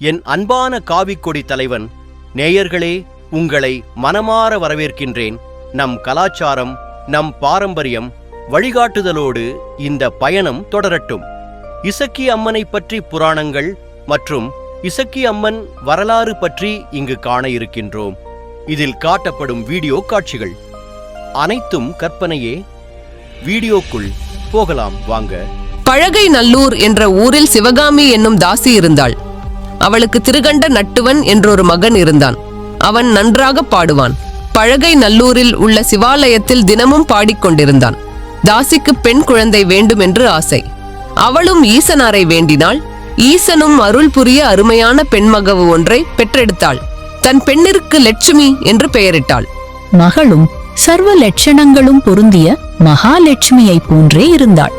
என் அன்பான காவிக்கொடி தலைவன் நேயர்களே உங்களை மனமாற வரவேற்கின்றேன். நம் கலாச்சாரம் நம் பாரம்பரியம் வழிகாட்டுதலோடு இந்த பயணம் தொடரட்டும். இசக்கி அம்மனை பற்றி புராணங்கள் மற்றும் இசக்கி அம்மன் வரலாறு பற்றி இங்கு காண இருக்கின்றோம். இதில் காட்டப்படும் வீடியோ காட்சிகள் அனைத்தும் கற்பனையே. வீடியோக்குள் போகலாம் வாங்க. பழகை நல்லூர் என்ற ஊரில் சிவகாமி என்னும் தாசி இருந்தாள். அவளுக்கு திருகண்ட நட்டுவன் என்றொரு மகன் இருந்தான். அவன் நன்றாக பாடுவான். பழகை நல்லூரில் உள்ள சிவாலயத்தில் தினமும் பாடிக்கொண்டிருந்தான் தாசிக்கு பெண் குழந்தை வேண்டும் என்று ஆசை. அவளும் ஈசனாரை வேண்டினாள். ஈசனும் அருள் புரிய அருமையான பெண்மகவு ஒன்றை பெற்றெடுத்தாள். தன் பெண்ணிற்கு லட்சுமி என்று பெயரிட்டாள். மகளும் சர்வ லட்சணங்களும் பொருந்திய மகாலட்சுமியைப் போன்றே இருந்தாள்.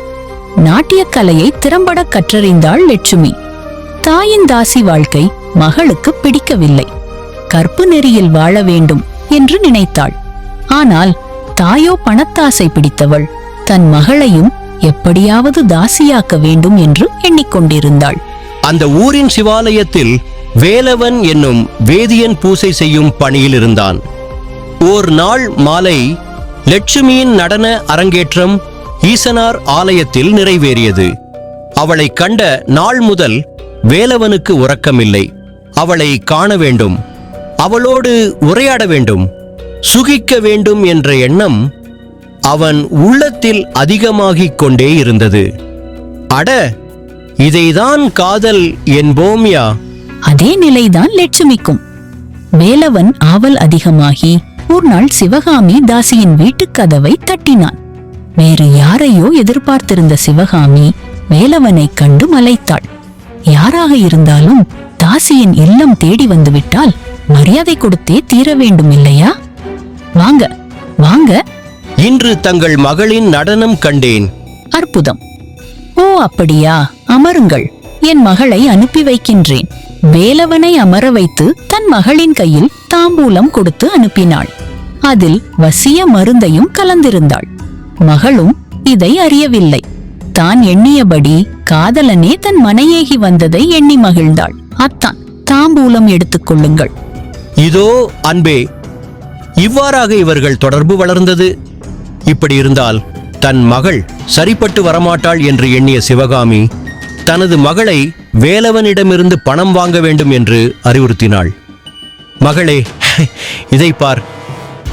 நாட்டியக் கலையை திறம்பட கற்றறிந்தாள் லட்சுமி. தாயின் தாசி வாழ்க்கை மகளுக்கு பிடிக்கவில்லை. கற்பு நெறியில் வாழ வேண்டும் என்று நினைத்தாள். ஆனால் தாயோ பணத்தாசை பிடித்தவள் தன் மகளையும் எப்படியாவது தாசியாக்க வேண்டும் என்று எண்ணிக்கொண்டிருந்தாள். அந்த ஊரின் சிவாலயத்தில் வேலவன் என்னும் வேதியன் பூசை செய்யும் பணியில் இருந்தான். ஓர் நாள் மாலை லட்சுமியின் நடன அரங்கேற்றம் ஈசனார் ஆலயத்தில் நிறைவேறியது. அவளை கண்ட நாள் முதல் வேலவனுக்கு உறக்கமில்லை. அவளை காண வேண்டும். அவளோடு உரையாட வேண்டும். சுகிக்க வேண்டும் என்ற எண்ணம் அவன் உள்ளத்தில் அதிகமாகிக் கொண்டே இருந்தது. அட இதைதான் காதல் என்போம்யா அதே நிலைதான் லட்சுமிக்கும். வேலவன் ஆவல் அதிகமாகி ஒரு நாள் சிவகாமி தாசியின் வீட்டுக் கதவை தட்டினான். வேறு யாரையோ எதிர்பார்த்திருந்த சிவகாமி வேலவனைக் கண்டு மலைத்தாள். யாராக இருந்தாலும் தாசியின் இல்லம் தேடி வந்துவிட்டால் மரியாதை கொடுத்தே தீர வேண்டும் இல்லையா? வாங்க வாங்க. இன்று தங்கள் மகளின் நடனம் கண்டேன். அற்புதம். ஓ அப்படியா? அமருங்கள். என் மகளை அனுப்பி வைக்கின்றேன். வேலவனை அமர வைத்து தன் மகளின் கையில் தாம்பூலம் கொடுத்து அனுப்பினாள். அதில் வசிய மருந்தையும் கலந்திருந்தாள். மகளும் இதை அறியவில்லை. தான் எண்ணியபடி காதலனே தன் மனையேகி வந்ததை எண்ணி மகிழ்ந்தாள். அத்தான் தாம்பூலம் எடுத்துக் கொள்ளுங்கள். இதோ அன்பே இவ்வாறாக இவர்கள் தொடர்பு வளர்ந்தது. இப்படி இருந்தால் தன் மகள் சரிப்பட்டு வரமாட்டாள் என்று எண்ணிய சிவகாமி தனது மகளை வேலவனிடமிருந்து பணம் வாங்க வேண்டும் என்று அறிவுறுத்தினாள். மகளே இதை பார்.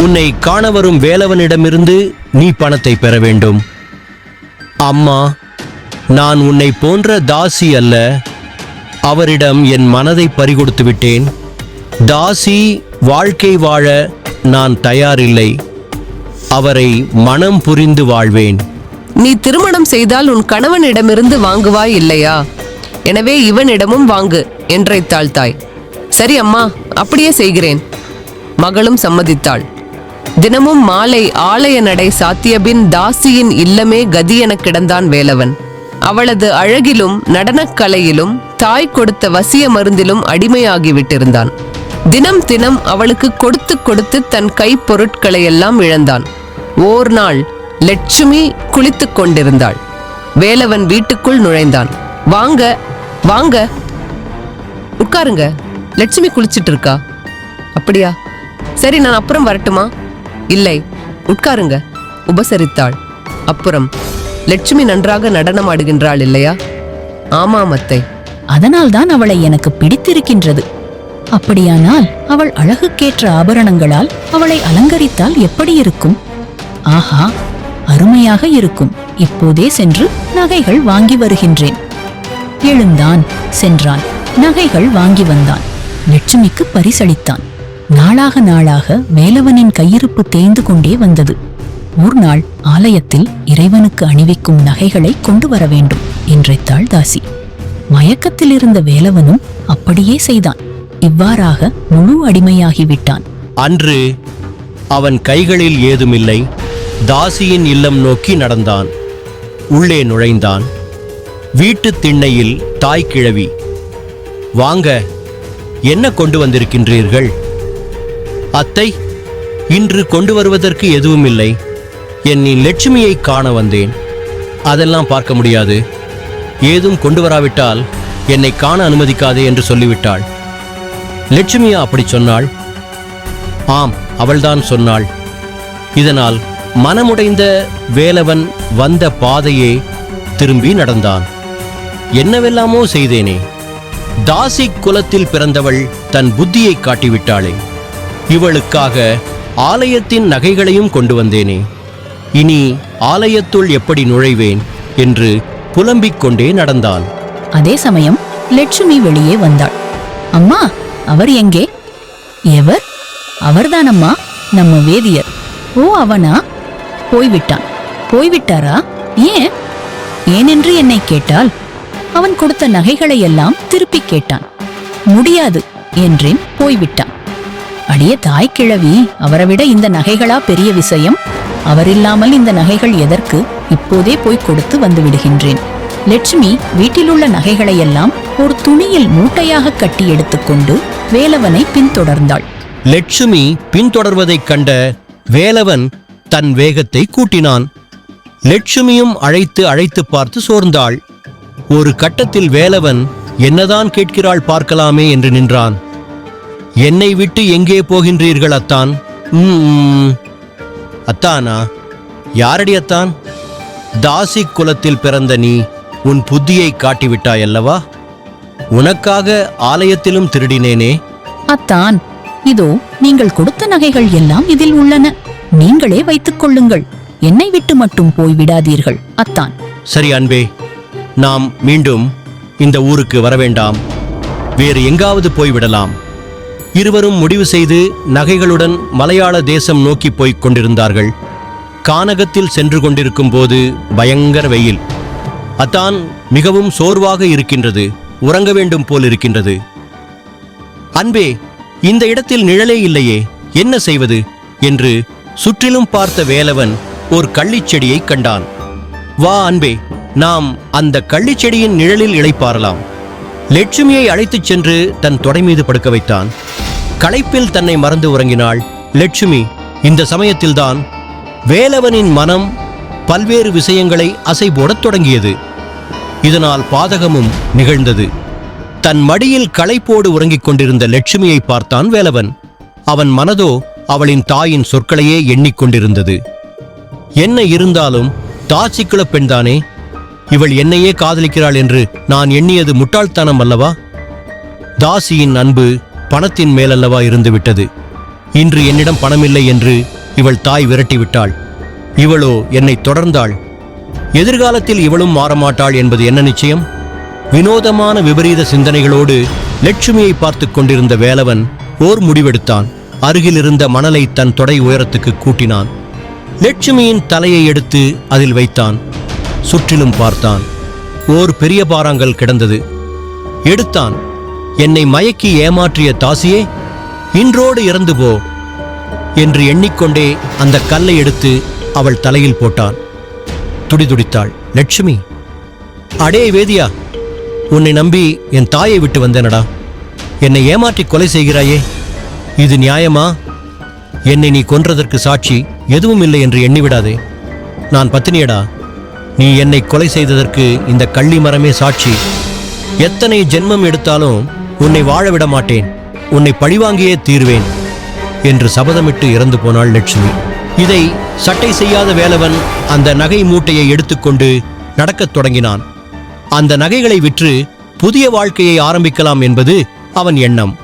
உன்னை காண வரும் வேலவனிடமிருந்து நீ பணத்தை பெற வேண்டும். அம்மா நான் உன்னை போன்ற தாசி அல்ல. அவரிடம் என் மனதை பறிகொடுத்து விட்டேன் தாசி வாழ்க்கை வாழ நான் தயாரில்லை. அவரை மனம் புரிந்து வாழ்வேன். நீ திருமணம் செய்தால் உன் கணவனிடமிருந்து வாங்குவாய் இல்லையா? எனவே இவனிடமும் வாங்கு என்றைத்தாள் தாய். சரி அம்மா அப்படியே செய்கிறேன். மகளும் சம்மதித்தாள். தினமும் மாலை ஆலய நடை சாத்தியபின் தாசியின் இல்லமே கதி எனக் கிடந்தான் வேலவன். அவளது அழகிலும் நடனக்கலையிலும் தாய் கொடுத்த வசிய மருந்திலும் அடிமையாகி விட்டிருந்தான் தினம் தினம் அவளுக்கு கொடுத்து கொடுத்து தன் கை பொருட்களை எல்லாம் இழந்தான். ஓர் நாள் லட்சுமி குளித்துக் கொண்டிருந்தாள். வேலவன் வீட்டுக்குள் நுழைந்தான். வாங்க வாங்க. உட்காருங்க. லட்சுமி குளிச்சிட்டு இருக்கா அப்படியா. சரி நான் அப்புறம் வரட்டுமா? இல்லை உட்காருங்க உபசரித்தாள். அப்புறம் லட்சுமி நன்றாக நடனம் ஆடுகின்றாள் இல்லையா? ஆமாம் அத்தை. அதனால்தான் அவளை எனக்கு பிடித்திருக்கின்றது. அப்படியானால் அவள் அழகுக்கேற்ற ஆபரணங்களால் அவளை அலங்கரித்தால் எப்படி இருக்கும்? ஆஹா அருமையாக இருக்கும். இப்போதே சென்று நகைகள் வாங்கி வருகின்றேன். எழுந்தான் சென்றான் நகைகள் வாங்கி வந்தான். லட்சுமிக்கு பரிசளித்தான். நாளாக நாளாக வேலவனின் கையிருப்பு தேய்ந்து கொண்டே வந்தது. ஒரு நாள் ஆலயத்தில் இறைவனுக்கு அணிவிக்கும் நகைகளை கொண்டு வர வேண்டும் என்றைத்தாள் தாசி. மயக்கத்தில் இருந்த வேலவனும் அப்படியே செய்தான். இவ்வாறாக முழு அடிமையாகிவிட்டான் அன்று அவன் கைகளில் ஏதுமில்லை தாசியின் இல்லம் நோக்கி நடந்தான். உள்ளே நுழைந்தான். வீட்டுத் திண்ணையில் தாய் கிழவி வாங்க என்ன கொண்டு வந்திருக்கின்றீர்கள்? அத்தை இன்று கொண்டு வருவதற்கு எதுவுமில்லை. என் நீ லட்சுமியை காண வந்தேன். அதெல்லாம் பார்க்க முடியாது. ஏதும் கொண்டு வராவிட்டால் என்னை காண அனுமதிக்காதே என்று சொல்லிவிட்டாள். லட்சுமியா அப்படி சொன்னாள். ஆம் அவள்தான் சொன்னாள். இதனால் மனமுடைந்த வேலவன் வந்த பாதையே திரும்பி நடந்தான். என்னவெல்லாமோ செய்தேனே. தாசி குலத்தில் பிறந்தவள் தன் புத்தியை காட்டிவிட்டாளே. இவளுக்காக ஆலயத்தின் நகைகளையும் கொண்டு வந்தேனே. இனி ஆலயத்துள் எப்படி நுழைவேன் என்று புலம்பிக் கொண்டே நடந்தாள் அதே சமயம் லட்சுமி வெளியே வந்தாள். அம்மா அவர் எங்கே? எவர்? அவர்தானம்மா நம்ம வேதியர். ஓ அவனா? போய்விட்டான். போய்விட்டாரா? ஏன்? ஏனென்று என்னை கேட்டால் அவன் கொடுத்த நகைகளை எல்லாம் திருப்பிக் கேட்டான். முடியாது என்றேன் போய்விட்டான். அடியே தாய் கிழவி அவரை விட இந்த நகைகளா பெரிய விஷயம்? அவரில்லாமல் இந்த நகைகள் எதற்கு? இப்போதே போய் கொடுத்து வந்து விடுகின்றேன். லட்சுமி வீட்டிலுள்ள நகைகளையெல்லாம் ஒரு துணியில் மூட்டையாக கட்டி எடுத்துக்கொண்டு வேலவனை பின்தொடர்ந்தாள். லட்சுமி பின்தொடர்வதைக் கண்ட வேலவன் தன் வேகத்தை கூட்டினான். லட்சுமியும் அழைத்து அழைத்து பார்த்து சோர்ந்தாள். ஒரு கட்டத்தில் வேலவன் என்னதான் கேட்கிறாள் பார்க்கலாமே என்று நின்றான். என்னை விட்டு எங்கே போகின்றீர்கள் அத்தான். அத்தானா யாரடி அத்தான்? தாசி குலத்தில் பிறந்த நீ உன் புத்தியை காட்டிவிட்டாய் அல்லவா? உனக்காக ஆலயத்திலும் திருடினேனே. அத்தான் இதோ நீங்கள் கொடுத்த நகைகள் எல்லாம் இதில் உள்ளன. நீங்களே வைத்துக் கொள்ளுங்கள். என்னை விட்டு மட்டும் போய் விடாதீர்கள் அத்தான். சரி அன்பே நாம் மீண்டும் இந்த ஊருக்கு வர வேண்டாம் வேறு எங்காவது போய்விடலாம் இருவரும் முடிவு செய்து நகைகளுடன் மலையாள தேசம் நோக்கி போய்க் கொண்டிருந்தார்கள். கானகத்தில் சென்று கொண்டிருக்கும் போது பயங்கர வெயில். அத்தான் மிகவும் சோர்வாக இருக்கின்றது உறங்க வேண்டும் போல் இருக்கின்றது. அன்பே இந்த இடத்தில் நிழலே இல்லையே என்ன செய்வது? என்று சுற்றிலும் பார்த்த வேலவன் ஒரு கள்ளிச் செடியைக் கண்டான். வா அன்பே நாம் அந்த கள்ளிச்செடியின் நிழலில் இளைப்பாரலாம் லட்சுமியை அழைத்துச் சென்று தன் தொடை மீது படுக்க வைத்தான். களைப்பில் தன்னை மறந்து உறங்கினாள் லட்சுமி. இந்த சமயத்தில்தான் வேலவனின் மனம் பல்வேறு விஷயங்களை அசைபோடத் தொடங்கியது. இதனால் பாதகமும் நிகழ்ந்தது. தன் மடியில் களைப்போடு உறங்கிக் கொண்டிருந்த லட்சுமியை பார்த்தான் வேலவன். அவன் மனதோ அவளின் தாயின் சொற்களையே எண்ணிக்கொண்டிருந்தது என்ன இருந்தாலும் தாசிக்குள பெண்தானே? இவள் என்னையே காதலிக்கிறாள் என்று நான் எண்ணியது முட்டாள்தனம் அல்லவா? தாசியின் அன்பு பணத்தின் மேலல்லவா இருந்துவிட்டது. இன்று என்னிடம் பணமில்லை என்று இவள் தாய் விரட்டிவிட்டாள். இவளோ என்னை தொடர்ந்தாள். எதிர்காலத்தில் இவளும் மாறமாட்டாள் என்பது என்ன நிச்சயம்? வினோதமான விபரீத சிந்தனைகளோடு லட்சுமியை பார்த்துக் கொண்டிருந்த வேலவன் ஓர் முடிவெடுத்தான். அருகிலிருந்த மணலை தன் தொடை உயரத்துக்கு கூட்டினான். லட்சுமியின் தலையை எடுத்து அதில் வைத்தான். சுற்றிலும் பார்த்தான். ஓர் பெரிய பாறாங்கல் கிடந்தது. எடுத்தான். என்னை மயக்கி ஏமாற்றிய தாசியே இன்றோடு இறந்து போ என்று எண்ணிக்கொண்டே அந்த கல்லை எடுத்து அவள் தலையில் போட்டான். துடிதுடித்தாள். லட்சுமி அடே வேதியா உன்னை நம்பி என் தாயை விட்டு வந்தேனடா. என்னை ஏமாற்றி கொலை செய்கிறாயே இது நியாயமா? என்னை நீ கொன்றதற்கு சாட்சி எதுவும் இல்லை என்று எண்ணிவிடாதே. நான் பத்தினியடா நீ என்னை கொலை செய்ததற்கு இந்த கள்ளி மரமே சாட்சி. எத்தனை ஜென்மம் எடுத்தாலும் உன்னை வாழ விட மாட்டேன். உன்னை பழிவாங்கியே தீர்வேன் என்று சபதமிட்டு இறந்து போனாள் லட்சுமி. இதை சட்டை செய்யாத வேலவன் அந்த நகை மூட்டையை எடுத்துக்கொண்டு நடக்கத் தொடங்கினான். அந்த நகைகளை விற்று புதிய வாழ்க்கையை ஆரம்பிக்கலாம் என்பது அவன் எண்ணம்.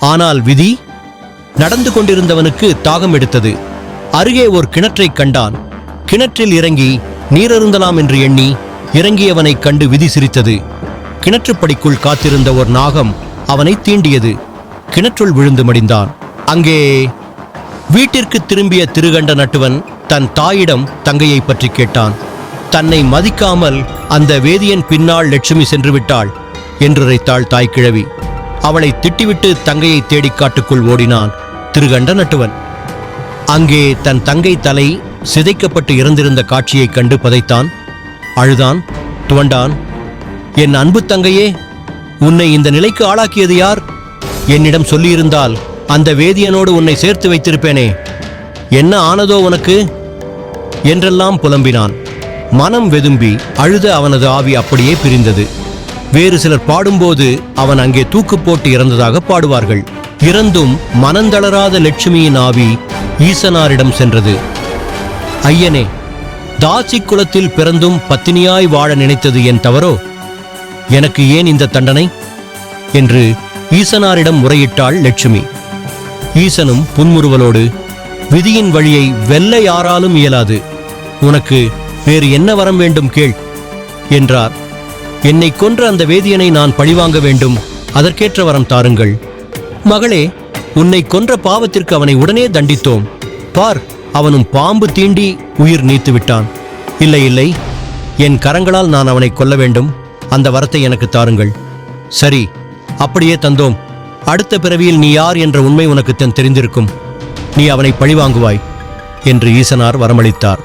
ஆனால் விதி நடந்து கொண்டிருந்தவனுக்கு தாகம் எடுத்தது. அருகே ஒரு கிணற்றைக் கண்டான். கிணற்றில் இறங்கி நீரருந்தலாம் என்று எண்ணி இறங்கியவனைக் கண்டு விதி சிரித்தது. கிணற்றுப்படிக்குள் காத்திருந்த ஒரு நாகம் அவனை தீண்டியது. கிணற்றுள் விழுந்து மடிந்தான். அங்கே வீட்டிற்கு திரும்பிய திருகண்ட நட்டுவன் தன் தாயிடம் தங்கையை பற்றி கேட்டான். தன்னை மதிக்காமல் அந்த வேதியன் பின்னால் லட்சுமி சென்று விட்டாள் என்றுரைத்தாள் தாய் கிழவி. அவளை திட்டிவிட்டு தங்கையை தேடிக் காட்டுக்குள் ஓடினான் திருகண்ட நட்டுவன். அங்கே தன் தங்கை தலை சிதைக்கப்பட்டு இறந்திருந்த காட்சியைக் கண்டு பதைத்தான். அழுதான் துவண்டான் என் அன்பு தங்கையே உன்னை இந்த நிலைக்கு ஆளாக்கியது யார்? என்னிடம் சொல்லியிருந்தால் அந்த வேதியனோடு உன்னை சேர்த்து வைத்திருப்பேனே. என்ன ஆனதோ உனக்கு? என்றெல்லாம் புலம்பினான். மனம் வெதும்பி அழுத அவனது ஆவி அப்படியே பிரிந்தது. வேறு சிலர் பாடும்போது அவன் அங்கே தூக்கு போட்டு இறந்ததாக பாடுவார்கள். இறந்தும் மனந்தளராத லட்சுமியின் ஆவி ஈசனாரிடம் சென்றது. ஐயனே தாசி குலத்தில் பிறந்தும் பத்தினியாய் வாழ நினைத்தது என் தவறோ? எனக்கு ஏன் இந்த தண்டனை? என்று ஈசனாரிடம் முறையிட்டாள் லட்சுமி. ஈசனும் புன்முறுவலோடு விதியின் வழியை வெல்ல யாராலும் இயலாது. உனக்கு வேறு என்ன வரம் வேண்டும் கேள் என்றார். என்னை கொன்ற அந்த வேதியனை நான் பழிவாங்க வேண்டும் அதற்கேற்ற வரம் தாருங்கள். மகளே உன்னை கொன்ற பாவத்திற்கு அவனை உடனே தண்டித்தோம். பார் அவனும் பாம்பு தீண்டி உயிர் நீத்து விட்டான் இல்லை இல்லை என் கரங்களால் நான் அவனை கொல்ல வேண்டும். அந்த வரத்தை எனக்கு தாருங்கள். சரி அப்படியே தந்தோம். அடுத்த பிறவியில் நீ யார் என்ற உண்மை உனக்கு தென் தெரிந்திருக்கும். நீ அவனை பழிவாங்குவாய் என்று ஈசனார் வரமளித்தார்.